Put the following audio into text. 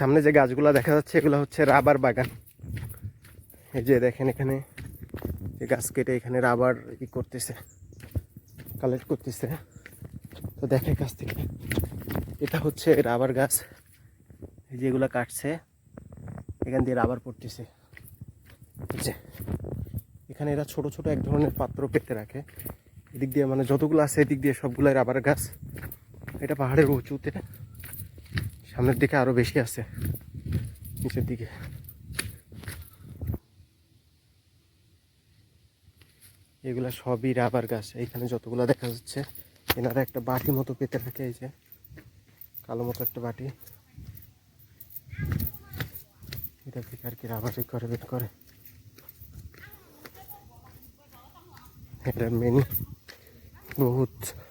সামনে যে গাছগুলো দেখা যাচ্ছে, এগুলো হচ্ছে রাবার বাগান। এই যে দেখেন এখানে গাছ কেটে এখানে রাবার ই করতেছে কালেক্ট করতেছে। তো দেখে কাছ থেকে। এটা হচ্ছে রাবার গাছ। এই যেগুলো কাটছে, এখান দিয়ে রাবার পড়তেছে। যে, এখানে এরা ছোট ছোট এক ধরনের পাত্র পেতে রাখে। এদিক দিয়ে মানে যতগুলো আছে, এদিক দিয়ে সবগুলাই রাবার গাছ। এটা পাহাড়ের উঁচুতে। সামনের দিকে আরও বেশি আছে। নিচের দিকে। এগুলা সবই রাবার গাছ। এইখানে যতগুলো দেখা যাচ্ছে, এনারা একটা বাটি মতো পেতে থাকে এই যে। কালো মতো একটা বাটি। এটা থেকে আর কি রাবারই করে, বের করে। এটার মেনি বহুত